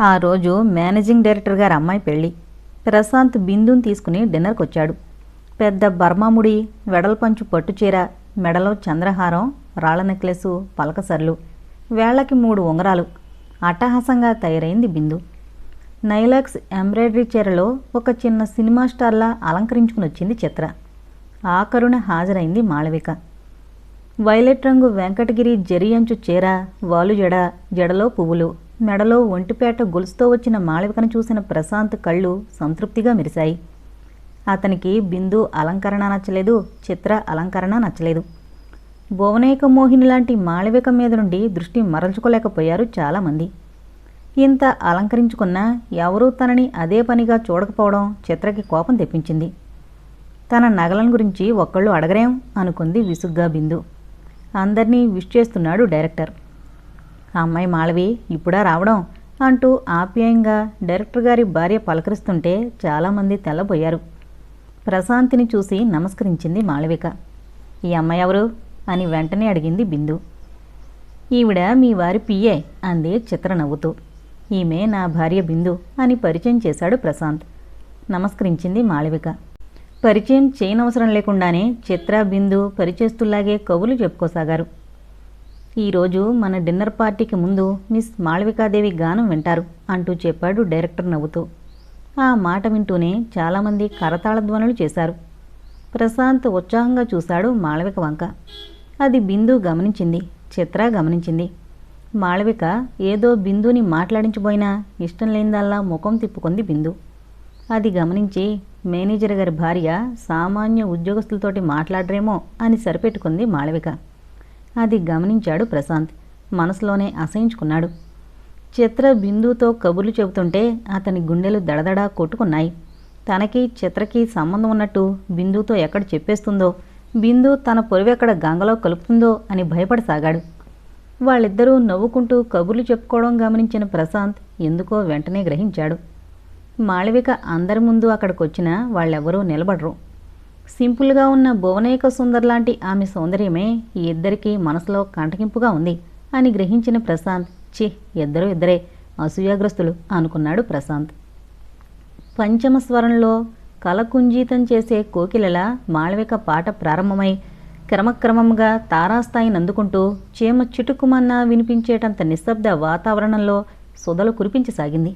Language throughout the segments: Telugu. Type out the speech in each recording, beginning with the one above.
ఆ రోజు మేనేజింగ్ డైరెక్టర్ గారి అమ్మాయి పెళ్ళి. ప్రశాంత్ బిందుని తీసుకుని డిన్నర్కి వచ్చాడు పెద్ద బర్మాముడి వెడల్పంచు పట్టుచీర మెడలో చంద్రహారం రాళ్ళ నెక్లెసు పలకసర్లు వేళ్ళకి మూడు ఉంగరాలు. అట్టహాసంగా తయారైంది బిందు. నైలాక్స్ ఎంబ్రాయిడరీ చీరలో ఒక చిన్న సినిమా స్టార్లా అలంకరించుకుని వచ్చింది చిత్ర. ఆఖరున హాజరైంది మాళవిక. వైలెట్ రంగు వెంకటగిరి జరి అంచు చీర వాలు జడ జడలో పువ్వులు. మెడలో ఒంటిపేట గొలుసుతో వచ్చిన మాళవికను చూసిన ప్రశాంత్ కళ్ళు సంతృప్తిగా మెరిశాయి. అతనికి బిందు అలంకరణ నచ్చలేదు చిత్ర అలంకరణ నచ్చలేదు. భువనేక మోహిని లాంటి మాళవిక మీద నుండి దృష్టి మరల్చుకోలేకపోయారు చాలామంది. ఇంత అలంకరించుకున్నా ఎవరూ తనని అదే పనిగా చూడకపోవడం చిత్రకి కోపం తెప్పించింది. తన నగలను గురించి ఒక్కళ్ళు అడగరేం? అనుకుంది విసుగ్గా బిందు. అందరినీ విష్ చేస్తున్నాడు డైరెక్టర్. ఆ అమ్మాయి మాళవి ఇప్పుడా రావడం? అంటూ ఆప్యాయంగా డైరెక్టర్ గారి భార్య పలకరిస్తుంటే చాలామంది తెల్లబోయారు. ప్రశాంతిని చూసి నమస్కరించింది మాళవిక. ఈ అమ్మాయి ఎవరు? అని వెంటనే అడిగింది బిందు. ఈవిడ మీ వారి పియ్యే అంది చిత్ర నవ్వుతూ. ఈమె నా భార్య బిందు అని పరిచయం చేశాడు ప్రశాంత్. నమస్కరించింది మాళవిక. పరిచయం చేయనవసరం లేకుండానే చిత్ర బిందు పరిచయస్తులాగే కవులు చెప్పుకోసాగారు. ఈరోజు మన డిన్నర్ పార్టీకి ముందు మిస్ మాళవికాదేవి గానం వింటారు అంటూ చెప్పాడు డైరెక్టర్ నవ్వుతూ. ఆ మాట వింటూనే చాలామంది కరతాళ ధ్వనులు చేశారు. ప్రశాంత్ ఉత్సాహంగా చూశాడు మాళవిక వంక. అది బిందు గమనించింది చిత్ర గమనించింది. మాళవిక ఏదో బిందుని మాట్లాడించబోయినా ఇష్టం లేనిదల్లా ముఖం తిప్పుకుంది బిందు. అది గమనించి మేనేజర్ గారి భార్య సామాన్య ఉద్యోగస్తులతోటి మాట్లాడరేమో అని సరిపెట్టుకుంది మాళవిక. అది గమనించాడు ప్రశాంత్. మనసులోనే అసహించుకున్నాడు. చిత్ర బిందుతో కబుర్లు చెబుతుంటే అతని గుండెలు దడదడా కొట్టుకున్నాయి. తనకి చిత్రకి సంబంధం ఉన్నట్టు బిందుతో ఎక్కడ చెప్పేస్తుందో బిందు తన పొరువెక్కడ గంగలో కలుపుతుందో అని భయపడసాగాడు. వాళ్ళిద్దరూ నవ్వుకుంటూ కబుర్లు చెప్పుకోవడం గమనించిన ప్రశాంత్ ఎందుకో వెంటనే గ్రహించాడు. మాళవిక అందరి ముందు అక్కడికొచ్చినా వాళ్ళెవరూ నిలబడరు. సింపుల్గా ఉన్న భువనేక సుందర్ లాంటి ఆమె సౌందర్యమే ఈ ఇద్దరికీ మనసులో కంటకింపుగా ఉంది అని గ్రహించిన ప్రశాంత్ చి ఇద్దరు ఇద్దరే అసూయాగ్రస్తులు అనుకున్నాడు ప్రశాంత్. పంచమ స్వరంలో కలకుంజీతం చేసే కోకిలల మాళవిక పాట ప్రారంభమై క్రమక్రమంగా తారాస్థాయిని అందుకుంటూ చీమ చిటుకుమన్నా వినిపించేటంత నిశ్శబ్ద వాతావరణంలో సుధలు కురిపించసాగింది.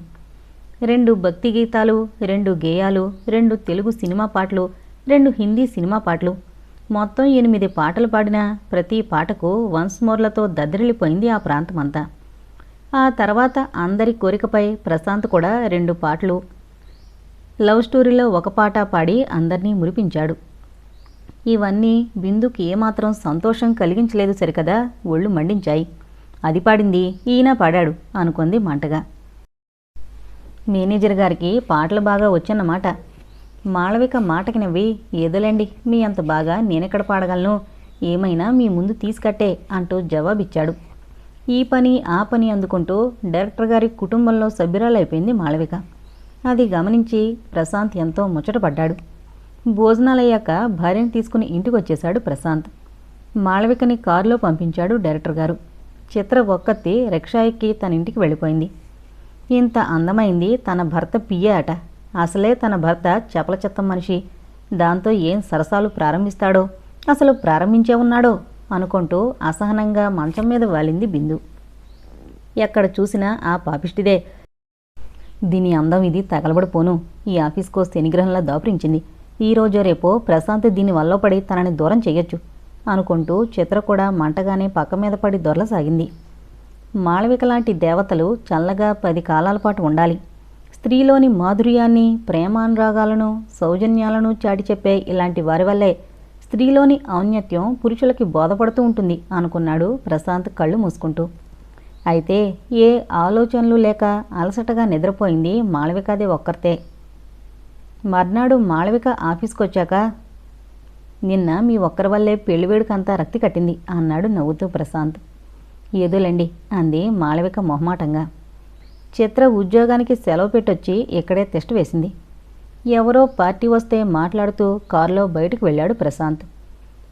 రెండు భక్తి గీతాలు రెండు గేయాలు రెండు తెలుగు సినిమా పాటలు రెండు హిందీ సినిమా పాటలు. మొత్తం ఎనిమిది పాటలు పాడిన ప్రతి పాటకు వన్స్ మోర్లతో దద్దరిల్లిపోయింది ఆ ప్రాంతమంతా. ఆ తర్వాత అందరి కోరికపై ప్రశాంత్ కూడా రెండు పాటలు. లవ్ స్టోరీలో ఒక పాట పాడి అందరినీ మురిపించాడు. ఇవన్నీ బిందుకి ఏమాత్రం సంతోషం కలిగించలేదు సరికదా ఒళ్ళు మండించాయి. అది పాడింది ఈయన పాడాడు అనుకుంది మంటగా. మేనేజర్ గారికి పాటలు బాగా వచ్చన్నమాట. మాళవిక మాటకి నవ్వి ఏదోలేండి మీ అంత బాగా నేనెక్కడ పాడగలను? ఏమైనా మీ ముందు తీసుకట్టే అంటూ జవాబిచ్చాడు. ఈ పని ఆ పని అందుకుంటూ డైరెక్టర్ గారి కుటుంబంలో సభ్యురాలైపోయింది మాళవిక. అది గమనించి ప్రశాంత్ ఎంతో ముచ్చటపడ్డాడు. భోజనాలయ్యాక భార్యను తీసుకుని ఇంటికి వచ్చేశాడు ప్రశాంత్. మాళవికని కారులో పంపించాడు డైరెక్టర్ గారు. చిత్ర ఒక్కత్తి రిక్షా ఎక్కి తన ఇంటికి వెళ్ళిపోయింది. ఇంత అందమైంది తన భర్త పియ్యే అట. అసలే తన భర్త చపల చెత్తం మనిషి. దాంతో ఏం సరసాలు ప్రారంభిస్తాడో? అసలు ప్రారంభించే ఉన్నాడో? అనుకుంటూ అసహనంగా మంచం మీద వాలింది బిందు. ఎక్కడ చూసినా ఆ పాపిష్టిదే. దీని అందం ఇది తగలబడిపోను. ఈ ఆఫీస్కో శనిగ్రహంలా దాపురించింది. ఈ రేపో ప్రశాంత్ దీని వల్ల పడి తనని దూరం చేయొచ్చు అనుకుంటూ చిత్ర కూడా మంటగానే పక్క మీద పడి దొరలసాగింది. మాళవిక లాంటి దేవతలు చల్లగా పది కాలాల పాటు ఉండాలి. స్త్రీలోని మాధుర్యాన్ని ప్రేమానురాగాలను సౌజన్యాలను చాటి చెప్పే ఇలాంటి వారి వల్లే స్త్రీలోని ఔన్నత్యం పురుషులకి బోధపడుతూ ఉంటుంది అనుకున్నాడు ప్రశాంత్ కళ్ళు మూసుకుంటూ. అయితే ఏ ఆలోచనలు లేక అలసటగా నిద్రపోయింది మాళవికదే ఒక్కరితే. మర్నాడు మాళవిక ఆఫీస్కి వచ్చాక నిన్న మీ ఒక్కరి వల్లే పెళ్ళివేడుకంతా రక్తి కట్టింది అన్నాడు నవ్వుతూ ప్రశాంత్. ఏదోలేండి అంది మాళవిక మొహమాటంగా. చిత్ర ఉద్యోగానికి సెలవు పెట్టొచ్చి ఇక్కడే టెస్ట్ వేసింది. ఎవరో పార్టీ వస్తే మాట్లాడుతూ కారులో బయటకు వెళ్ళాడు ప్రశాంత్.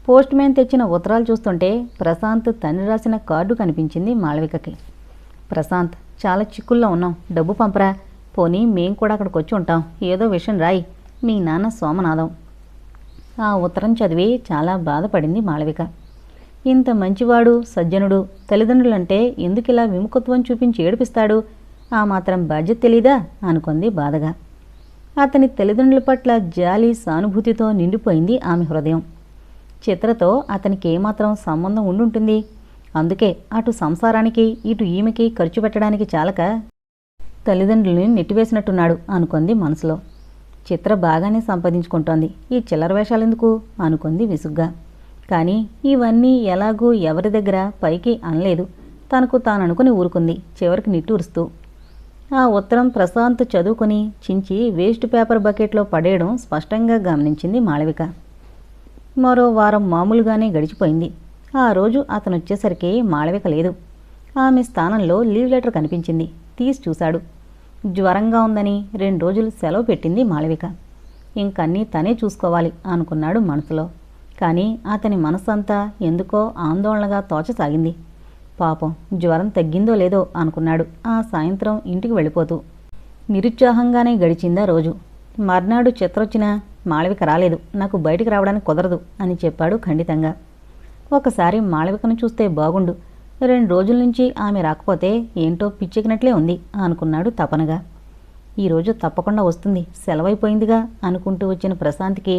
పోస్ట్ మ్యాన్ తెచ్చిన ఉత్తరాలు చూస్తుంటే ప్రశాంత్ తండ్రి రాసిన కార్డు కనిపించింది మాళవికకి. ప్రశాంత్ చాలా చిక్కుల్లో ఉన్నాం. డబ్బు పంపరా. పోనీ మేం కూడా అక్కడికి వచ్చి ఉంటాం. ఏదో విషయం రాయి. మీ నాన్న సోమనాథం. ఆ ఉత్తరం చదివి చాలా బాధపడింది మాళవిక. ఇంత మంచివాడు సజ్జనుడు తల్లిదండ్రులంటే ఎందుకు ఇలా విముఖత్వం చూపించి ఏడిపిస్తాడు? ఆ మాత్రం బాధ్యత తెలీదా? అనుకుంది బాధగా. అతని తల్లిదండ్రుల పట్ల జాలి సానుభూతితో నిండిపోయింది ఆమె హృదయం. చిత్రతో అతనికి ఏమాత్రం సంబంధం ఉండుంటుంది? అందుకే అటు సంసారానికి ఇటు ఈమెకి ఖర్చు పెట్టడానికి చాలక తల్లిదండ్రుల్ని నెట్టివేసినట్టున్నాడు అనుకుంది మనసులో. చిత్ర బాగానే సంపాదించుకుంటోంది. ఈ చిల్లర వేషాలెందుకు? అనుకుంది విసుగ్గా. కానీ ఇవన్నీ ఎలాగూ ఎవరి దగ్గర? పైకి అనలేదు. తనకు తాను అనుకుని ఊరుకుంది. చివరికి నిట్టూరుస్తూ ఆ ఉత్తరం ప్రశాంత్ చదువుకొని చించి వేస్ట్ పేపర్ బకెట్లో పడేయడం స్పష్టంగా గమనించింది మాళవిక. మరో వారం మామూలుగానే గడిచిపోయింది. ఆ రోజు అతను వచ్చేసరికి మాళవిక లేదు. ఆమె స్థానంలో లీవ్ లెటర్ కనిపించింది. తీసి చూశాడు. జ్వరంగా ఉందని రెండు రోజులు సెలవు పెట్టింది మాళవిక. ఇంకన్నీ తనే చూసుకోవాలి అనుకున్నాడు మనసులో. కానీ అతని మనసంతా ఎందుకో ఆందోళనగా తోచసాగింది. పాపం జ్వరం తగ్గిందో లేదో అనుకున్నాడు. ఆ సాయంత్రం ఇంటికి వెళ్ళిపోతూ. నిరుత్సాహంగానే గడిచిందా రోజు. మర్నాడు చిత్రొచ్చినా మాళవిక రాలేదు. నాకు బయటికి రావడానికి కుదరదు అని చెప్పాడు ఖండితంగా. ఒకసారి మాళవికను చూస్తే బాగుండు. రెండు రోజుల నుంచి ఆమె రాకపోతే ఏంటో పిచ్చెక్కినట్లే ఉంది అనుకున్నాడు తపనగా. ఈరోజు తప్పకుండా వస్తుంది. సెలవైపోయిందిగా అనుకుంటూ వచ్చిన ప్రశాంత్కి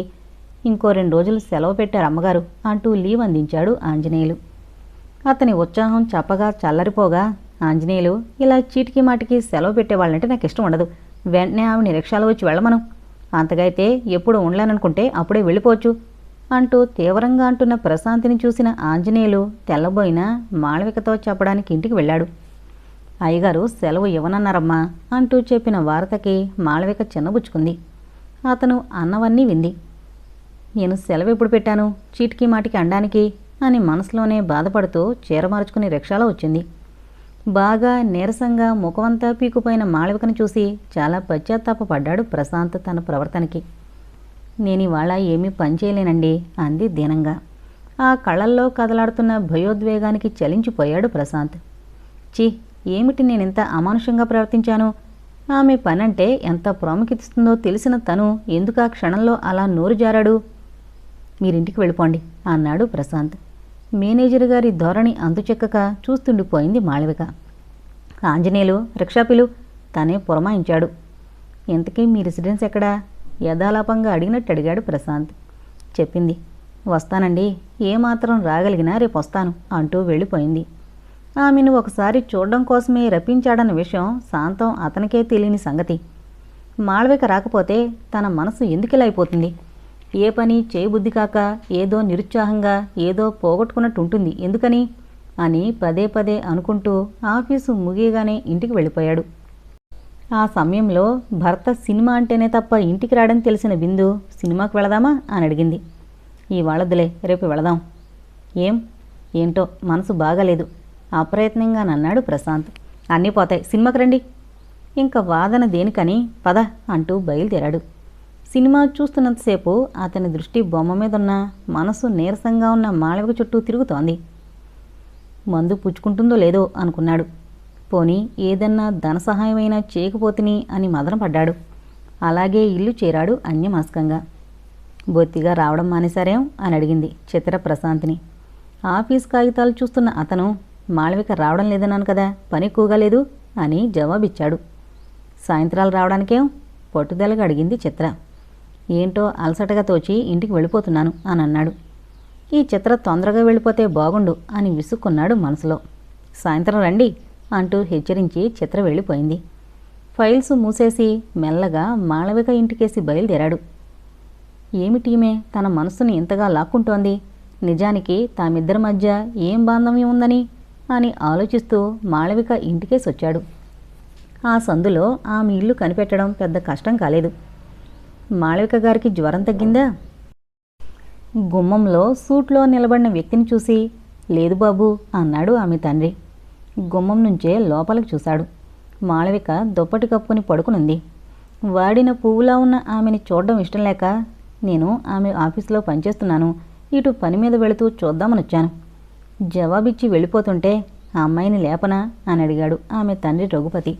ఇంకో రెండు రోజులు సెలవు పెట్టారు అమ్మగారు అంటూ లీవ్ అందించాడు ఆంజనేయులు. అతని ఉత్సాహం చప్పగా చల్లరిపోగా ఆంజనేయులు ఇలా చీటికి మాటికి సెలవు పెట్టేవాళ్ళంటే నాకు ఇష్టం ఉండదు. వెంటనే ఆమె రిక్షాలో వచ్చి వెళ్ళమను. అంతగా అయితే ఎప్పుడు ఉండలేననుకుంటే అప్పుడే వెళ్ళిపోవచ్చు అంటూ తీవ్రంగా అంటున్న ప్రశాంతిని చూసిన ఆంజనేయులు తెల్లబోయిన మాళవికతో చెప్పడానికి ఇంటికి వెళ్ళాడు. అయ్యగారు సెలవు ఇవ్వనన్నారమ్మా అంటూ చెప్పిన వార్తకి మాళవిక చిన్నబుచ్చుకుంది. అతను అన్నవన్నీ వింది. నేను సెలవు ఎప్పుడు పెట్టాను? చీటికి మాటికి అండానికి అని మనసులోనే బాధపడుతూ చీర మార్చుకుని రిక్షాలో వచ్చింది. బాగా నీరసంగా ముఖమంతా పీకుపోయిన మాళవికను చూసి చాలా పశ్చాత్తాపపడ్డాడు ప్రశాంత్ తన ప్రవర్తనకి. నేను ఇవాళ ఏమీ పనిచేయలేనండి అంది దీనంగా. ఆ కళ్ళల్లో కదలాడుతున్న భయోద్వేగానికి చలించిపోయాడు ప్రశాంత్. చి ఏమిటి నేనింత అమానుషంగా ప్రవర్తించాను? ఆమె పనంటే ఎంత ప్రాముఖ్యతిస్తుందో తెలిసిన తను ఎందుకు ఆ క్షణంలో అలా నోరు జారాడు? మీరింటికి వెళ్ళిపోండి అన్నాడు ప్రశాంత్. మేనేజర్ గారి ధోరణి అందుచెక్కక చూస్తుండిపోయింది మాళవిక. ఆంజనేయులు రిక్షాపిలు తనే పురమాయించాడు. ఇంతకీ మీ రెసిడెన్స్ ఎక్కడా? యథాలాపంగా అడిగినట్టు అడిగాడు ప్రశాంత్. చెప్పింది వస్తానండి ఏమాత్రం రాగలిగినా రేపు వస్తాను అంటూ వెళ్ళిపోయింది. ఆమెను ఒకసారి చూడడం కోసమే రప్పించాడన్న విషయం శాంతం అతనికే తెలియని సంగతి. మాళవిక రాకపోతే తన మనసు ఎందుకిలా అయిపోతుంది? ఏ పని చేయబుద్ధి కాక ఏదో నిరుత్సాహంగా ఏదో పోగొట్టుకున్నట్టు ఉంటుంది ఎందుకని? అని పదే పదే అనుకుంటూ ఆఫీసు ముగియగానే ఇంటికి వెళ్ళిపోయాడు. ఆ సమయంలో భర్త సినిమా అంటేనే తప్ప ఇంటికి రాడని తెలిసిన బిందు సినిమాకి వెళదామా అని అడిగింది. ఇవాళదులే రేపు వెళదాం. ఏం? ఏంటో మనసు బాగాలేదు. అప్రయత్నంగా అన్నాడు ప్రశాంత్. అన్నీ పోతాయి సినిమాకి రండి. ఇంకా వాదన దేనికని? పద అంటూ బయలుదేరాడు. సినిమా చూస్తున్నంతసేపు అతని దృష్టి బొమ్మ మీద ఉన్న మనసు నీరసంగా ఉన్న మాళవిక చుట్టూ తిరుగుతోంది. మందు పుచ్చుకుంటుందో లేదో అనుకున్నాడు. పోనీ ఏదన్నా ధన సహాయమైనా చేయకపోతిని అని మదనపడ్డాడు అలాగే ఇల్లు చేరాడు అన్యమాస్కంగా బొత్తిగా రావడం మానేశారేం అని అడిగింది చిత్ర ప్రశాంతిని. ఆఫీస్ కాగితాలు చూస్తున్న అతను మాళవిక రావడం లేదన్నాను కదా పని ఎక్కువగా లేదు అని జవాబిచ్చాడు. సాయంత్రాలు రావడానికేం? పట్టుదలగా అడిగింది చిత్ర. ఏంటో అలసటగా తోచి ఇంటికి వెళ్ళిపోతున్నాను అని అన్నాడు. ఈ చిత్ర తొందరగా వెళ్ళిపోతే బాగుండు అని విసుక్కున్నాడు మనసులో. సాయంత్రం రండి అంటూ హెచ్చరించి చిత్ర వెళ్ళిపోయింది. ఫైల్స్ మూసేసి మెల్లగా మాళవిక ఇంటికేసి బయలుదేరాడు. ఏమిటీమే తన మనసుని ఇంతగా లాక్కుంటోంది. నిజానికి తామిద్దరి మధ్య ఏం బాంధవ్యం ఉందని అని ఆలోచిస్తూ మాళవిక ఇంటికేసి వచ్చాడు ఆ సందులో ఆమె ఇల్లు కనిపెట్టడం పెద్ద కష్టం కాలేదు. మాళవిక గారికి జ్వరం తగ్గిందా? గుమ్మంలో సూట్లో నిలబడిన వ్యక్తిని చూసి లేదు బాబు అన్నాడు ఆమె తండ్రి. గుమ్మం నుంచే లోపలికి చూశాడు. మాళవిక దుప్పటి కప్పుకుని పడుకునుంది. వాడిన పువ్వులా ఉన్న ఆమెని చూడడం ఇష్టం లేక నేను ఆమె ఆఫీసులో పనిచేస్తున్నాను. ఇటు పని మీద వెళుతూ చూద్దామని వచ్చాను. జవాబిచ్చి వెళ్ళిపోతుంటే ఆ అమ్మాయిని లేపనా? అని అడిగాడు ఆమె తండ్రి రఘుపతి.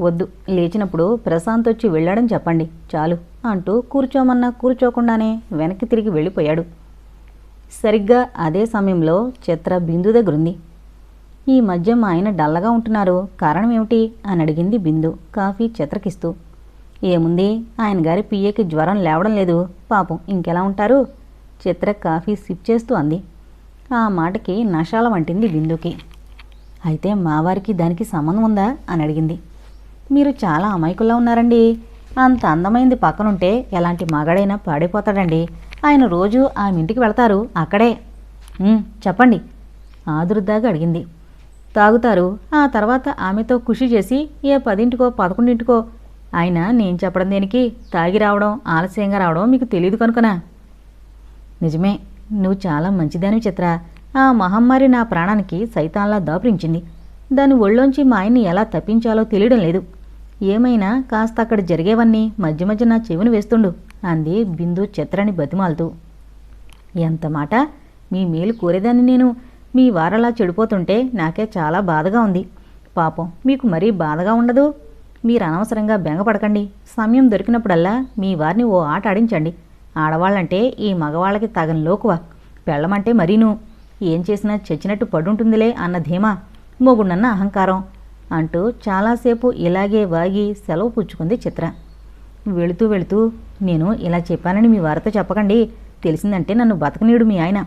వద్దు. లేచినప్పుడు ప్రశాంత్ వచ్చి వెళ్ళాడని చెప్పండి. చాలు అంటూ కూర్చోమన్నా కూర్చోకుండానే వెనక్కి తిరిగి వెళ్ళిపోయాడు. సరిగ్గా అదే సమయంలో చిత్ర బిందు దగ్గరుంది. ఈ మధ్య మా ఆయన డల్లగా ఉంటున్నారు. కారణం ఏమిటి? అని అడిగింది బిందు కాఫీ చిత్రకిస్తూ. ఏముంది? ఆయన గారి పియ్యకి జ్వరం లేవడం లేదు. పాపం ఇంకెలా ఉంటారు? చిత్ర కాఫీ సిప్ చేస్తూ అంది. ఆ మాటకి నషాల వంటింది బిందుకి. అయితే మావారికి దానికి సంబంధం ఉందా? అని అడిగింది. మీరు చాలా అమాయకుల్లా ఉన్నారండి. అంత అందమైంది పక్కనుంటే ఎలాంటి మగాడైనా పాడైపోతాడండి. ఆయన రోజు ఆమె ఇంటికి వెళ్తారు అక్కడే. చెప్పండి. ఆదురుద్దాగా అడిగింది. తాగుతారు. ఆ తర్వాత ఆమెతో కృషి చేసి ఏ పదింటికో పదకొండింటికో. ఆయన నేను చెప్పడం దేనికి? తాగి రావడం ఆలస్యంగా రావడం మీకు తెలియదు కనుకనా? నిజమే. నువ్వు చాలా మంచిదానివి చిత్ర. ఆ మహమ్మారి నా ప్రాణానికి సైతాన్లా దాపురించింది. దాని ఒళ్ళోంచి మా ఆయన్ని ఎలా తప్పించాలో తెలియడం లేదు. ఏమైనా కాస్త అక్కడ జరిగేవన్నీ మధ్య మధ్య నా చెవిని వేస్తుండు అంది బిందు చిత్రని బతిమాలుతూ. ఎంత మాట? మీ మేలు కోరేదాన్ని నేను. మీ వారలా చెడిపోతుంటే నాకే చాలా బాధగా ఉంది. పాపం మీకు మరీ బాధగా ఉండదు? మీరు అనవసరంగా బెంగపడకండి. సమయం దొరికినప్పుడల్లా మీ వారిని ఓ ఆట ఆడించండి. ఆడవాళ్ళంటే ఈ మగవాళ్ళకి తగని లోకువ. పెళ్ళమంటే మరీను. ఏం చేసినా చచ్చినట్టు పడుంటుందిలే అన్న ధీమా. మొగుండన్న అహంకారం అంటూ చాలాసేపు ఇలాగే వాగి సెలవు పుచ్చుకుంది చిత్ర. వెళుతూ వెళుతూ నేను ఇలా చెప్పానని మీ వారితో చెప్పకండి. తెలిసిందంటే నన్ను బతకనీయుడు మీ ఆయన.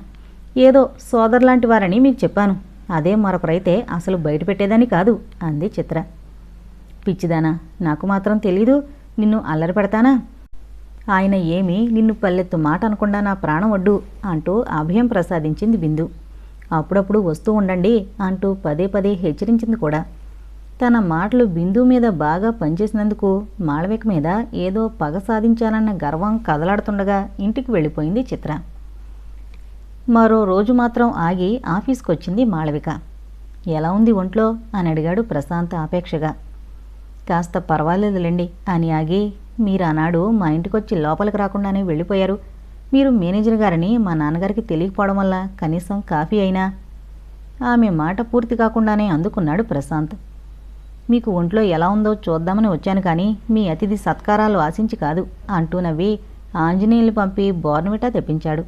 ఏదో సోదరులాంటి వారని మీకు చెప్పాను. అదే మరొకరైతే అసలు బయట పెట్టేదని కాదు అంది చిత్ర. పిచ్చిదానా నాకు మాత్రం తెలీదు. నిన్ను అల్లరి పెడతానా? ఆయన ఏమీ నిన్ను పల్లెత్తు మాట అనకుండా నా ప్రాణం వడ్డు అంటూ అభయం ప్రసాదించింది బిందు. అప్పుడప్పుడు వస్తూ ఉండండి అంటూ పదే పదే హెచ్చరించింది కూడా. తన మాటలు బిందు మీద బాగా పనిచేసినందుకు మాళవిక మీద ఏదో పగ సాధించాలన్న గర్వం కదలాడుతుండగా ఇంటికి వెళ్ళిపోయింది చిత్ర. మరో రోజు మాత్రం ఆగి ఆఫీస్కి వచ్చింది మాళవిక. ఎలా ఉంది ఒంట్లో? అని అడిగాడు ప్రశాంత్ ఆపేక్షగా. కాస్త పర్వాలేదులేండి అని ఆగి మీరు ఆనాడు మా ఇంటికొచ్చి లోపలికి రాకుండానే వెళ్ళిపోయారు. మీరు మేనేజర్ గారని మా నాన్నగారికి తెలియకపోవడం వల్ల కనీసం కాఫీ అయినా. ఆమె మాట పూర్తి కాకుండానే అందుకున్నాడు ప్రశాంత్. మీకు ఒంట్లో ఎలా ఉందో చూద్దామని వచ్చాను కానీ మీ అతిథి సత్కారాలు ఆశించి కాదు అంటూ నవ్వి ఆంజనేయులు పంపి బోర్నవిటా తెప్పించాడు.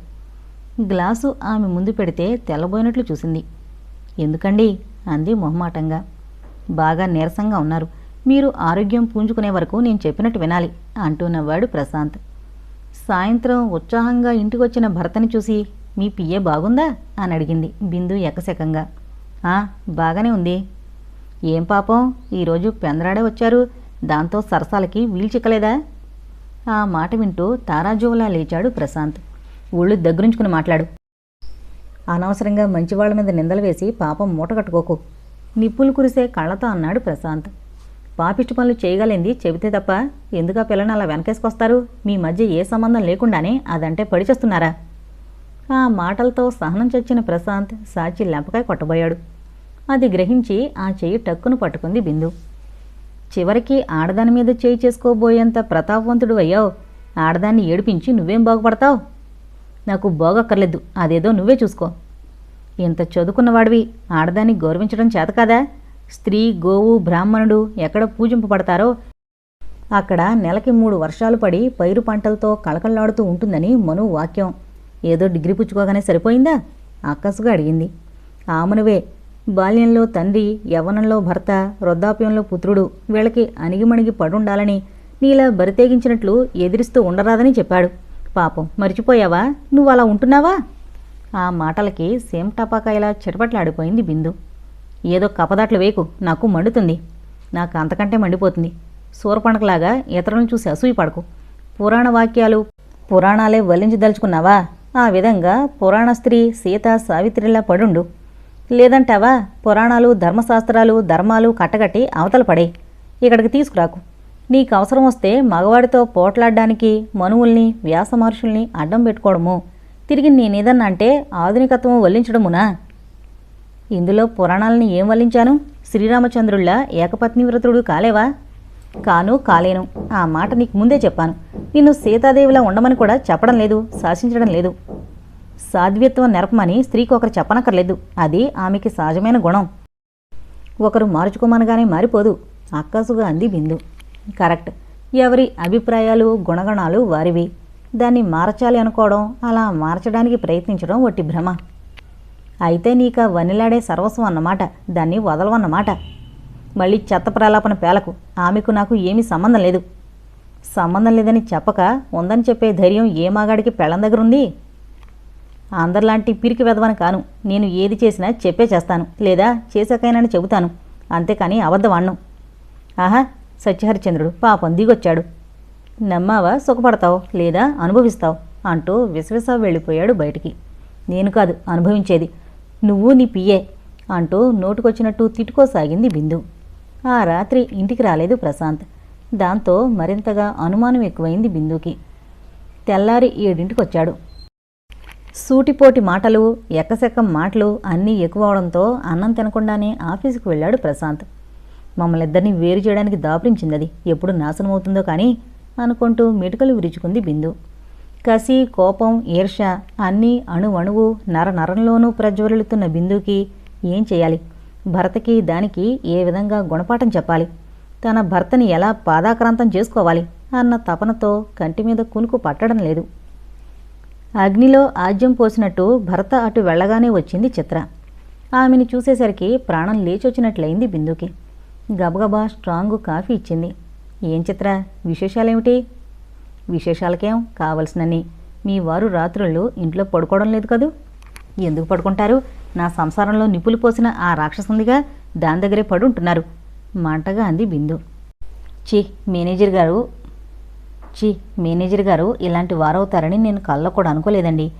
గ్లాసు ఆమె ముందు పెడితే తెల్లబోయినట్లు చూసింది. ఎందుకండి? అంది మొహమాటంగా. బాగా నీరసంగా ఉన్నారు. మీరు ఆరోగ్యం పూంజుకునే వరకు నేను చెప్పినట్టు వినాలి అంటూ నవ్వాడు ప్రశాంత్. సాయంత్రం ఉత్సాహంగా ఇంటికొచ్చిన భర్తని చూసి మీ పియ్య బాగుందా? అని అడిగింది బిందు ఎకశకంగా "ఆ, బాగానే ఉంది. ఏం పాపం ఈరోజు పెందరాడే వచ్చారు దాంతో సరసాలకి వీలు చిక్కలేదా? ఆ మాట వింటూ తారాజువలా లేచాడు ప్రశాంత్. ఒళ్ళు దగ్గరుంచుకుని మాట్లాడు. అనవసరంగా మంచివాళ్ళ మీద నిందలు వేసి పాపం మూట కట్టుకోకు. నిప్పులు కురిసే కళ్ళతో అన్నాడు ప్రశాంత్. పాపిష్టి పనులు చేయగలింది చెబితే తప్ప ఎందుకు ఆ పిల్లని అలా వెనకేసుకొస్తారు? మీ మధ్య ఏ సంబంధం లేకుండానే అదంటే పడిచేస్తున్నారా ఆ మాటలతో సహనం చచ్చిన ప్రశాంత్ సాచి లెంపకాయ కొట్టబోయాడు. అది గ్రహించి ఆ చెయ్యి టక్కును పట్టుకుంది బిందు. చివరికి ఆడదాని మీద చేయి చేసుకోబోయేంత ప్రతాపవంతుడు అయ్యావు. ఆడదాన్ని ఏడిపించి నువ్వేం బాగుపడతావు? నాకు బాగక్కర్లేదు. అదేదో నువ్వే చూసుకో. ఇంత చదువుకున్నవాడివి. ఆడదాన్ని గౌరవించడం చేత కాదా? స్త్రీ గోవు బ్రాహ్మణుడు ఎక్కడ పూజింపబడతారో? అక్కడ నెలకి మూడు వర్షాలు పడి పైరు పంటలతో కళకళలాడుతూ ఉంటుందని మను వాక్యం. ఏదో డిగ్రీ పుచ్చుకోగానే సరిపోయిందా? అక్కసుగా అడిగింది. ఆమెనువే బాల్యంలో తండ్రి యవ్వనంలో భర్త వృద్ధాప్యంలో పుత్రుడు వీళ్ళకి అణిగిమణిగి పడుండాలని నీలా బరితేగించినట్లు ఎదిరిస్తూ ఉండరాదని చెప్పాడు. పాపం మర్చిపోయావా? నువ్వు అలా ఉంటున్నావా? ఆ మాటలకి సేమ్ టపాకాయలా చిటపట్లాడిపోయింది బిందు. ఏదో కపదాట్లు వేకు నాకు మండుతుంది. నాకు అంతకంటే మండిపోతుంది. సూరపణకలాగా ఇతరులను చూసి అసూయ పడకు. పురాణ వాక్యాలు పురాణాలే వల్లించదలుచుకున్నావా ఆ విధంగా పురాణ స్త్రీ సీత సావిత్రిలా పడుండు. లేదంటావా? పురాణాలు ధర్మశాస్త్రాలు ధర్మాలు కట్టగట్టి అవతల పడే. ఇక్కడికి తీసుకురాకు. నీకు అవసరం వస్తే మగవాడితో పోట్లాడడానికి మనువుల్ని వ్యాస మహర్షుల్ని అడ్డం పెట్టుకోవడము. తిరిగి నేనేదన్నా అంటే ఆధునికత్వం వల్లించడమునా? ఇందులో పురాణాలని ఏం వల్లించాను? శ్రీరామచంద్రుళ్ళ ఏకపత్ని వ్రతుడు కాలేవా? కాను కాలేను. ఆ మాట నీకు ముందే చెప్పాను. నిన్ను సీతాదేవిలా ఉండమని కూడా చెప్పడం లేదు శాసించడం లేదు. సాధ్వ్యత్వం నెరపమని స్త్రీకి ఒకరు చెప్పనక్కర్లేదు. అది ఆమెకి సహజమైన గుణం. ఒకరు మార్చుకోమనగానే మారిపోదు. అక్కసుగా అంది బిందు. కరెక్ట్. ఎవరి అభిప్రాయాలు గుణగణాలు వారివి. దాన్ని మార్చాలి అనుకోవడం అలా మార్చడానికి ప్రయత్నించడం వట్టి భ్రమ. అయితే నీక వనిలాడే సర్వస్వం అన్నమాట దాన్ని వదలవన్నమాట. మళ్ళీ చెత్త ప్రలాపన పేలకు ఆమెకు నాకు ఏమీ సంబంధం లేదు. సంబంధం లేదని చెప్పక ఉందని చెప్పే ధైర్యం ఏ మాగాడికి పెళ్ళం దగ్గర ఉంది అందరిలాంటి పిరికి వెదవని కాను. నేను ఏది చేసినా చెప్పే చేస్తాను. లేదా చేసాకైనా చెబుతాను. అంతేకాని అబద్ధవాణ్ణం ఆహా సత్యహరిచంద్రుడు పాపం దిగొచ్చాడు. నమ్మావా సుఖపడతావు? లేదా అనుభవిస్తావు? అంటూ విసవిసా వెళ్ళిపోయాడు బయటికి. నేను కాదు అనుభవించేది. నువ్వు నీ పియ్యే అంటూ నోటుకొచ్చినట్టు తిట్టుకోసాగింది బిందు. ఆ రాత్రి ఇంటికి రాలేదు ప్రశాంత్. దాంతో మరింతగా అనుమానం ఎక్కువైంది బిందుకి. తెల్లారి ఏడింటికొచ్చాడు. సూటిపోటి మాటలు ఎక్కసెక్క మాటలు అన్నీ ఎక్కువ అవడంతో అన్నం తినకుండానే ఆఫీసుకు వెళ్ళాడు ప్రశాంత్. మమ్మల్ని ఇద్దరిని వేరు చేయడానికి దాపురించింది అది ఎప్పుడు నాశనం అవుతుందో కానీ అనుకుంటూ మెటుకలు విరుచుకుంది బిందు. కసి కోపం ఈర్ష అన్నీ అణువణువు నర నరంలోనూ ప్రజ్వరులుతున్న బిందుకి ఏం చేయాలి? భర్తకి దానికి ఏ విధంగా గుణపాఠం చెప్పాలి? తన భర్తని ఎలా పాదాక్రాంతం చేసుకోవాలి? అన్న తపనతో కంటి మీద కునుకు పట్టడం లేదు. అగ్నిలో ఆజ్యం పోసినట్టు భర్త అటు వెళ్ళగానే వచ్చింది చిత్ర. ఆమెని చూసేసరికి ప్రాణం లేచొచ్చినట్లయింది బిందుకి గబగబా స్ట్రాంగ్ కాఫీ ఇచ్చింది. ఏం చిత్ర? విశేషాలేమిటి? విశేషాలకేం కావలసినని మీ వారు రాత్రుళ్ళు ఇంట్లో పడుకోవడం లేదు కదూ? ఎందుకు పడుకుంటారు? నా సంసారంలో నిప్పులు పోసిన ఆ రాక్షసుందిగా దాని దగ్గరే పడుంటున్నారు మంటగా అంది బిందు. చీ మేనేజర్ గారు. చీ మేనేజర్ గారు ఇలాంటి వారవుతారని నేను కళ్ళ కూడా అనుకోలేదండి.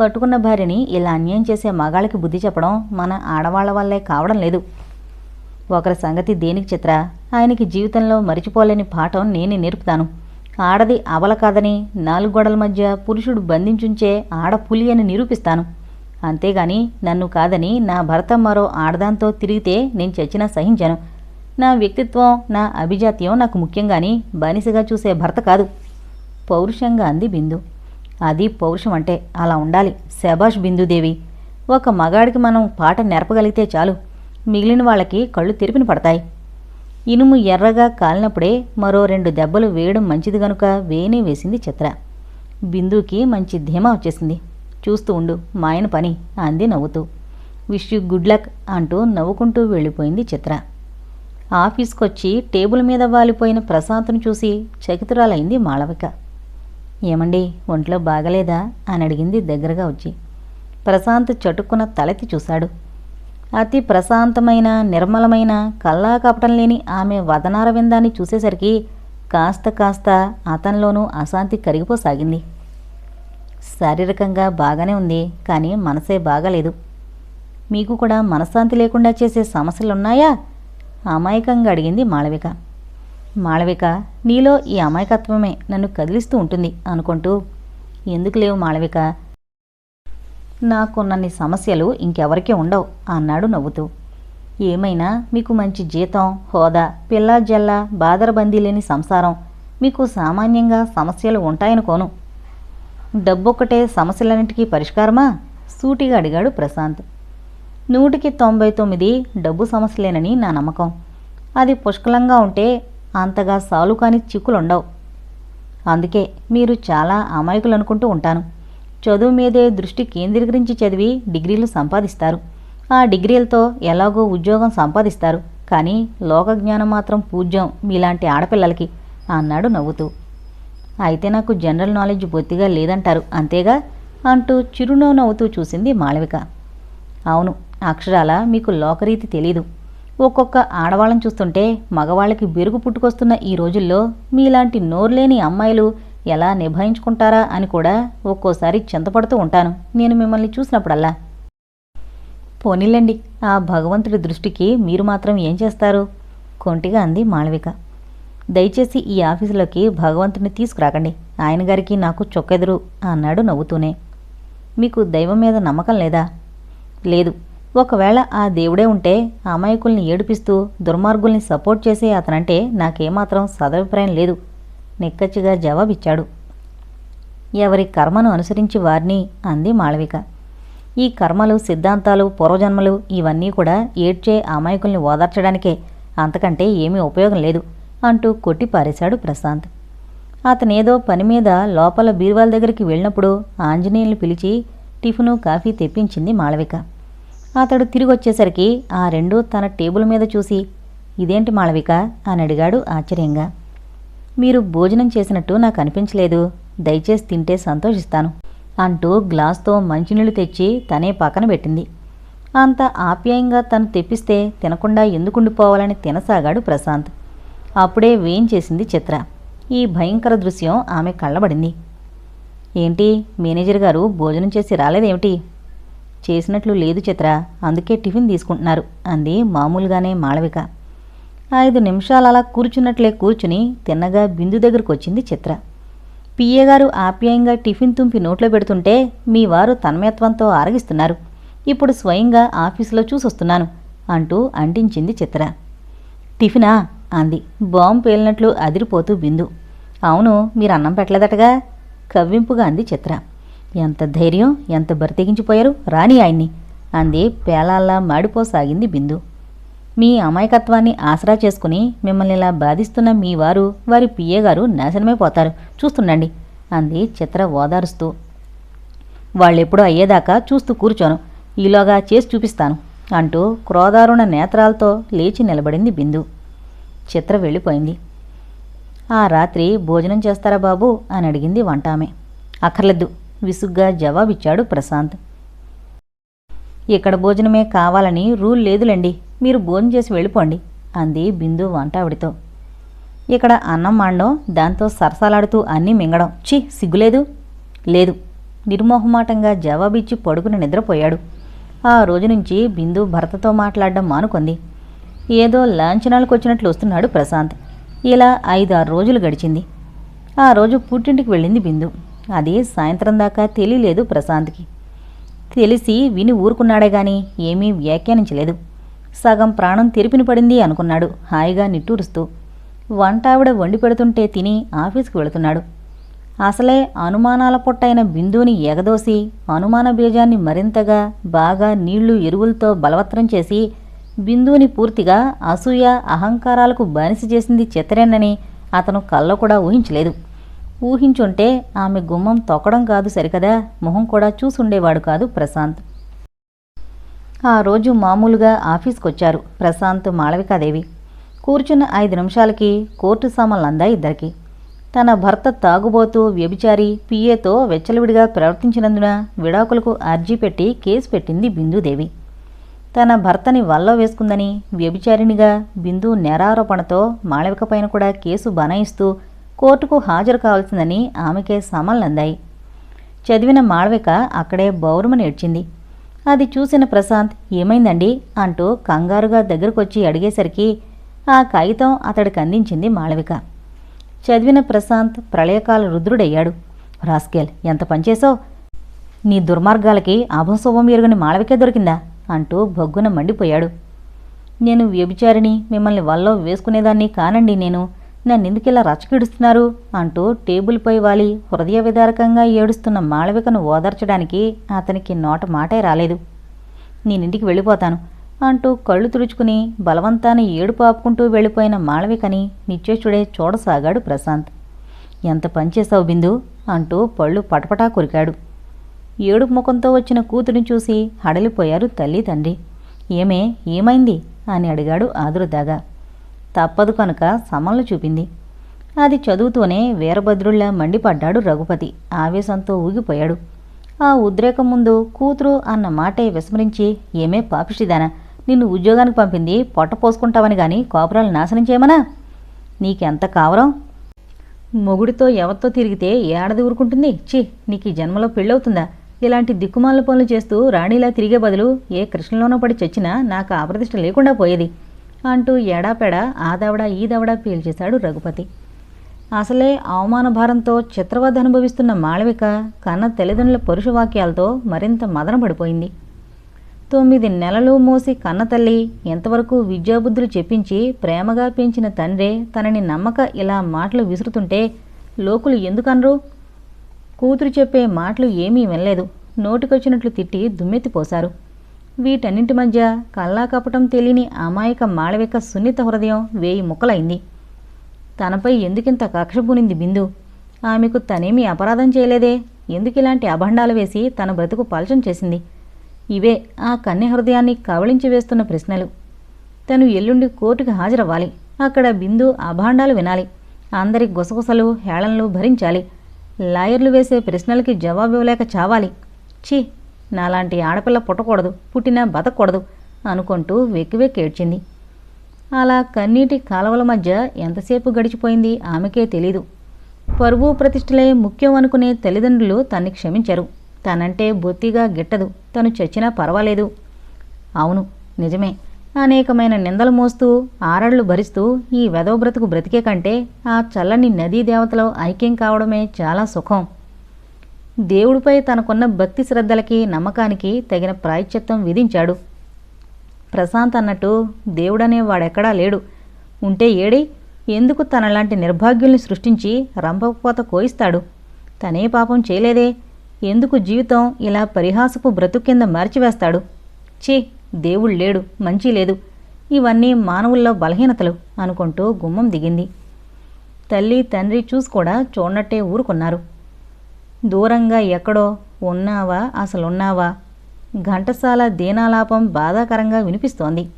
కట్టుకున్న భార్యని ఇలా అన్యాయం చేసే మగాళ్ళకి బుద్ధి చెప్పడం మన ఆడవాళ్ళ వల్లే కావడం లేదు. ఒకరి సంగతి దేనికి చిత్ర? ఆయనకి జీవితంలో మరిచిపోలేని పాఠం నేనే నేర్పుతాను. ఆడది అవల కాదని నాలుగు గోడల మధ్య పురుషుడు బంధించుంచే ఆడ పులి అని నిరూపిస్తాను. అంతేగాని నన్ను కాదని నా భర్త మరో ఆడదాంతో తిరిగితే నేను చచ్చినా సహించాను. నా వ్యక్తిత్వం నా అభిజాత్యం నాకు ముఖ్యంగాని బానిసగా చూసే భర్త కాదు. పౌరుషంగా అంది బిందు. అది పౌరుషం అంటే అలా ఉండాలి. శభాష్ బిందుదేవి ఒక మగాడికి మనం పాట నేర్పగలిగితే చాలు. మిగిలిన వాళ్ళకి కళ్ళు తెరిపిన పడతాయి. ఇనుము ఎర్రగా కాలినప్పుడే మరో రెండు దెబ్బలు వేయడం మంచిది గనుక వేనే వేసింది చిత్ర. బిందుకి మంచి ధీమా వచ్చేసింది. చూస్తూ ఉండు మా ఆయన పని అంది నవ్వుతూ. విష్ యూ గుడ్ లక్ అంటూ నవ్వుకుంటూ వెళ్ళిపోయింది చిత్ర. ఆఫీస్కొచ్చి టేబుల్ మీద వాలిపోయిన ప్రశాంత్ను చూసి చకితురాలైంది మాళవిక. ఏమండి ఒంట్లో బాగలేదా? అని అడిగింది దగ్గరగా వచ్చి. ప్రశాంత్ చటుక్కున తలెత్తి చూశాడు. అతి ప్రశాంతమైన నిర్మలమైన కల్లా కపటం లేని ఆమె వదనార విందాన్ని చూసేసరికి కాస్త కాస్త అతనిలోనూ అశాంతి కరిగిపోసాగింది. శారీరకంగా బాగానే ఉంది కానీ మనసే బాగాలేదు. మీకు కూడా మనశ్శాంతి లేకుండా చేసే సమస్యలున్నాయా? అమాయకంగా అడిగింది మాళవిక. మాళవిక నీలో ఈ అమాయకత్వమే నన్ను కదిలిస్తూ ఉంటుంది అనుకుంటూ ఎందుకు లేవు మాళవిక? నాకున్నన్ని సమస్యలు ఇంకెవరికీ ఉండవు అన్నాడు నవ్వుతూ. ఏమైనా మీకు మంచి జీతం హోదా పిల్లా జల్ల బాదరబందీ లేని సంసారం మీకు సామాన్యంగా సమస్యలు ఉంటాయనుకోను. డబ్బొక్కటే సమస్యలన్నిటికీ పరిష్కారమా? సూటిగా అడిగాడు ప్రశాంత్. నూటికి తొంభై తొమ్మిది డబ్బు సమస్యలేనని నా నమ్మకం. అది పుష్కలంగా ఉంటే అంతగా సాలు కాని చిక్కులుండవు. అందుకే మీరు చాలా అమాయకులు అనుకుంటూ ఉంటాను. చదువు మీదే దృష్టి కేంద్రీకరించి చదివి డిగ్రీలు సంపాదిస్తారు. ఆ డిగ్రీలతో ఎలాగో ఉద్యోగం సంపాదిస్తారు. కానీ లోకజ్ఞానం మాత్రం పూజ్యం మీలాంటి ఆడపిల్లలకి అన్నాడు నవ్వుతూ. అయితే నాకు జనరల్ నాలెడ్జ్ బొత్తిగా లేదంటారు అంతేగా? అంటూ చిరునవ్వు నవ్వుతూ చూసింది మాళవిక. అవును అక్షరాల మీకు లోకరీతి తెలీదు. ఒక్కొక్క ఆడవాళ్ళని చూస్తుంటే మగవాళ్ళకి బెరుగు పుట్టుకొస్తున్న ఈ రోజుల్లో మీలాంటి నోరులేని అమ్మాయిలు ఎలా నిభాయించుకుంటారా అని కూడా ఒక్కోసారి చింతపడుతూ ఉంటాను. నేను మిమ్మల్ని చూసినప్పుడల్లా. పోనీలండి ఆ భగవంతుడి దృష్టికి మీరు మాత్రం ఏం చేస్తారు? కొంటిగా అంది మాళవిక. దయచేసి ఈ ఆఫీసులోకి భగవంతుని తీసుకురాకండి. ఆయన గారికి నాకు చొక్కెదురు అన్నాడు నవ్వుతూనే. మీకు దైవం మీద నమ్మకం లేదా? లేదు. ఒకవేళ ఆ దేవుడే ఉంటే అమాయకుల్ని ఏడిపిస్తూ దుర్మార్గుల్ని సపోర్ట్ చేసే అతనంటే నాకేమాత్రం సదభిప్రాయం లేదు. నిక్కచ్చిగా జవాబిచ్చాడు. ఎవరి కర్మను అనుసరించి వారిని అంది మాళవిక. ఈ కర్మలు సిద్ధాంతాలు పూర్వజన్మలు ఇవన్నీ కూడా ఏడ్చే అమాయకుల్ని ఓదార్చడానికే అంతకంటే ఏమీ ఉపయోగం లేదు అంటూ కొట్టి పారేశాడు ప్రశాంత్. అతనేదో పని మీద లోపల బీరువాల దగ్గరికి వెళ్ళినప్పుడు ఆంజనేయుల్ని పిలిచి టిఫిను కాఫీ తెప్పించింది మాళవిక. అతడు తిరిగి వచ్చేసరికి ఆ రెండు తన టేబుల్ మీద చూసి ఇదేంటి మాళవిక? అని అడిగాడు ఆశ్చర్యంగా. మీరు భోజనం చేసినట్టు నాకు అనిపించలేదు. దయచేసి తింటే సంతోషిస్తాను అంటూ గ్లాస్తో మంచినీళ్ళు తెచ్చి తనే పక్కన పెట్టింది. అంత ఆప్యాయంగా తను తెప్పిస్తే తినకుండా ఎందుకుండిపోవాలని తినసాగాడు ప్రశాంత్. అప్పుడే వేయించేసింది చిత్ర. ఈ భయంకర దృశ్యం ఆమె కళ్ళబడింది. ఏంటి? మేనేజర్ గారు భోజనం చేసి రాలేదేమిటి? చేసినట్లు లేదు చిత్ర. అందుకే టిఫిన్ తీసుకుంటున్నారు అంది మామూలుగానే మాళవిక. ఐదు నిమిషాలు అలా కూర్చున్నట్లే కూర్చుని తిన్నగా బిందు దగ్గరకు వచ్చింది చిత్ర. పియ్యగారు ఆప్యాయంగా టిఫిన్ తుంపి నోట్లో పెడుతుంటే మీ వారు తన్మయత్వంతో ఆరగిస్తున్నారు. ఇప్పుడు స్వయంగా ఆఫీసులో చూసొస్తున్నాను అంటూ అంటించింది చిత్ర. టిఫినా? అంది. బాంబు పేలినట్లు అదిరిపోతూ బిందు. అవును మీరు అన్నం పెట్టలేదటగా? కవ్వింపుగా అంది చిత్ర. ఎంత ధైర్యం ఎంత బరితెగించిపోయారు రాని ఆయన్ని అంది పేలాల్లా మాడిపోసాగింది బిందు. మీ అమాయకత్వాన్ని ఆసరా చేసుకుని మిమ్మల్ని ఇలా బాధిస్తున్న మీ వారు వారి పిఏ గారు నాశనమే పోతారు. చూస్తుండండి అంది చిత్ర ఓదారుస్తూ. వాళ్ళెప్పుడో అయ్యేదాకా చూస్తూ కూర్చోను. ఈలోగా చేసి చూపిస్తాను అంటూ క్రోధారుణ నేత్రాలతో లేచి నిలబడింది బిందు. చిత్ర వెళ్ళిపోయింది. ఆ రాత్రి భోజనం చేస్తారా బాబు? అని అడిగింది వంటామె. అక్కర్లేదు విసుగ్గా జవాబిచ్చాడు ప్రశాంత్. ఇక్కడ భోజనమే కావాలని రూల్ లేదులేండి మీరు భోజనం చేసి వెళ్ళిపోండి అంది బిందు వంటావిడితో ఇక్కడ అన్నం మాండం దాంతో సరసాలాడుతూ అన్నీ మింగడం. ఛీ సిగ్గులేదు. లేదు. నిర్మోహమాటంగా జవాబిచ్చి పడుకుని నిద్రపోయాడు. ఆ రోజు నుంచి బిందు భర్తతో మాట్లాడడం మానుకుంది. ఏదో లాంఛనాలకు వచ్చినట్లు వస్తున్నాడు ప్రశాంత్. ఇలా ఐదారు రోజులు గడిచింది. ఆ రోజు పుట్టింటికి వెళ్ళింది బిందు. అది సాయంత్రం దాకా తెలియలేదు ప్రశాంత్కి. తెలిసి విని ఊరుకున్నాడే గాని ఏమీ వ్యాఖ్యానించలేదు. సగం ప్రాణం తెరిపిన పడింది అనుకున్నాడు. హాయిగా నిట్టూరుస్తూ వంట ఆవిడ వండి పెడుతుంటే తిని ఆఫీస్కి వెళుతున్నాడు. అసలే అనుమానాల పొట్టైన బిందుని ఎగదోసి అనుమాన బీజాన్ని మరింతగా బాగా నీళ్ళు ఎరువులతో బలవత్తరం చేసి బిందుని పూర్తిగా అసూయ అహంకారాలకు బానిస చేసింది చిత్రేనని అతను కళ్ళ కూడా ఊహించలేదు. ఊహించుంటే ఆమె గుమ్మం తొక్కడం కాదు సరికదా మొహం కూడా చూసుండేవాడు కాదు ప్రశాంత్. ఆ రోజు మామూలుగా ఆఫీస్కొచ్చారు ప్రశాంత్ మాళవికాదేవి. కూర్చున్న ఐదు నిమిషాలకి కోర్టు సామాన్లు అందాయి ఇద్దరికి. తన భర్త తాగుబోతూ వ్యభిచారి పిఏతో వెచ్చలవిడిగా ప్రవర్తించినందున విడాకులకు అర్జీ పెట్టి కేసు పెట్టింది బిందుదేవి. తన భర్తని వల్ల వేసుకుందని వ్యభిచారిణిగా బిందు నేరారోపణతో మాళవిక పైన కూడా కేసు బనాయిస్తూ కోర్టుకు హాజరు కావాల్సిందని ఆమెకే సమన్లందాయి చదివిన మాళవిక అక్కడే బౌరమని ఏడ్చింది అది చూసిన ప్రశాంత్ ఏమైందండి? అంటూ కంగారుగా దగ్గరకొచ్చి అడిగేసరికి ఆ కాగితం అతడికి అందించింది మాళవిక. చదివిన ప్రశాంత్ ప్రళయకాల రుద్రుడయ్యాడు. రాస్కేల్ ఎంత పనిచేసావు నీ దుర్మార్గాలకి అభశుభం ఎరుగని మాళవికే దొరికిందా? అంటూ బొగ్గున మండిపోయాడు. నేను వ్యభిచారిని మిమ్మల్ని వల్లో వేసుకునేదాన్ని కానండి నేను. నన్నెందుకిలా రచకిడుస్తున్నారు అంటూ టేబుల్పై వాలి హృదయ విదారకంగా ఏడుస్తున్న మాళవికను ఓదార్చడానికి అతనికి నోట మాటే రాలేదు. నేనింటికి వెళ్ళిపోతాను అంటూ కళ్ళు తుడుచుకుని బలవంతాన్ని ఏడుపు ఆపుకుంటూ వెళ్ళిపోయిన మాళవికని నిశ్చేషుడే చూడసాగాడు ప్రశాంత్. ఎంత పనిచేశావు బిందు అంటూ పళ్ళు పటపటా కొరికాడు. ఏడుపు ముఖంతో వచ్చిన కూతురిని చూసి హడలిపోయారు తల్లి తండ్రి. ఏమే? ఏమైంది అని అడిగాడు ఆదురుదాగా. తప్పదు కనుక సమన్లు చూపింది. అది చదువుతూనే వీరభద్రుల్లా మండిపడ్డాడు రఘుపతి. ఆవేశంతో ఊగిపోయాడు. ఆ ఉద్రేకం ముందు కూతురు అన్న మాటే విస్మరించి ఏమే పాపిష్టిదానా నిన్ను ఉద్యోగానికి పంపింది పొట్ట పోసుకుంటావని గాని కోపురాలు నాశనం చేయమనా? నీకెంత కావరం? మొగుడితో ఎవరితో తిరిగితే ఏడాది ఊరుకుంటుంది. ఛీ నీకు ఈ జన్మలో పెళ్ళవుతుందా? ఇలాంటి దిక్కుమాల పనులు చేస్తూ రాణిలా తిరిగే బదులు ఏ కృష్ణలోనో పడి చచ్చినా నాకు ఆప్రతిష్ట లేకుండా పోయేది. అంటూ ఎడాపెడా ఆ దవడ ఈ దవడ పీల్చేశాడు రఘుపతి. అసలే అవమాన భారంతో చిత్రవధ అనుభవిస్తున్న మాళవిక కన్న తల్లిదండ్రుల పరుష వాక్యాలతో మరింత మదన పడిపోయింది తొమ్మిది నెలలు మోసి కన్న తల్లి ఎంతవరకు విద్యాబుద్ధులు చెప్పించి ప్రేమగా పెంచిన తండ్రే తనని నమ్మక ఇలా మాటలు విసురుతుంటే లోకులు ఎందుకనరు? కూతురు చెప్పే మాటలు ఏమీ వినలేదు. నోటికొచ్చినట్లు తిట్టి దుమ్మెత్తిపోశారు. వీటన్నింటి మధ్య కల్లాకపటం తెలియని అమాయక మాళవిక సున్నిత హృదయం వేయి ముక్కలైంది. తనపై ఎందుకింత కక్ష పూనింది బిందు? ఆమెకు తనేమీ అపరాధం చేయలేదే? ఎందుకు ఇలాంటి అభండాలు వేసి తన బ్రతుకు పలచం చేసింది? ఇవే ఆ కన్య హృదయాన్ని కవళించి వేస్తున్న ప్రశ్నలు. తను ఎల్లుండి కోర్టుకు హాజరవ్వాలి. అక్కడ బిందు అభాండాలు వినాలి. అందరి గుసగుసలు హేళనలు భరించాలి. లాయర్లు వేసే ప్రశ్నలకి జవాబు ఇవ్వలేక చావాలి. ఛీ! నాలాంటి ఆడపిల్ల పుట్టకూడదు పుట్టినా బతకూడదు అనుకుంటూ వెక్కి వెక్కి ఏడ్చింది. అలా కన్నీటి కాలవల మధ్య ఎంతసేపు గడిచిపోయింది ఆమెకే తెలీదు. పరువు ప్రతిష్టలే ముఖ్యం అనుకునే తల్లిదండ్రులు తన్ని క్షమించరు. తనంటే బొత్తిగా గిట్టదు. తను చచ్చినా పర్వాలేదు. అవును నిజమే. అనేకమైన నిందలు మోస్తూ ఆరళ్ళు భరిస్తూ ఈ వెధవ బ్రతుకు బ్రతికే కంటే ఆ చల్లని నదీ దేవతలో ఐక్యం కావడమే చాలా సుఖం. దేవుడిపై తనకున్న భక్తి శ్రద్ధలకి నమ్మకానికి తగిన ప్రాయశ్చిత్తం విధించాడు. ప్రశాంత్ అన్నట్టు దేవుడనే వాడెక్కడా లేడు. ఉంటే ఏడి? ఎందుకు తనలాంటి నిర్భాగ్యుల్ని సృష్టించి రంపపోత కోయిస్తాడు? తనే పాపం చేయలేదే. ఎందుకు జీవితం ఇలా పరిహాసపు బ్రతుకు కింద మార్చివేస్తాడు? ఛీ దేవుడు లేడు మంచి లేదు. ఇవన్నీ మానవుల్లో బలహీనతలు అనుకుంటూ గుమ్మం దిగింది. తల్లి తండ్రి చూసి కూడా చూడనట్టే ఊరుకున్నారు. దూరంగా ఎక్కడో ఉన్నావా? అసలున్నావా? ఘంటసాల దీనాలాపం బాధాకరంగా వినిపిస్తోంది.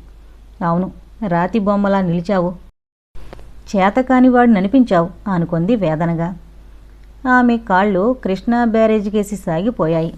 అవును రాతి బొమ్మలా నిలిచావు. చేతకానివాడు ననిపించావు అనుకుంది వేదనగా. ఆమె కాళ్ళు కృష్ణా బ్యారేజీకేసి సాగిపోయాయి.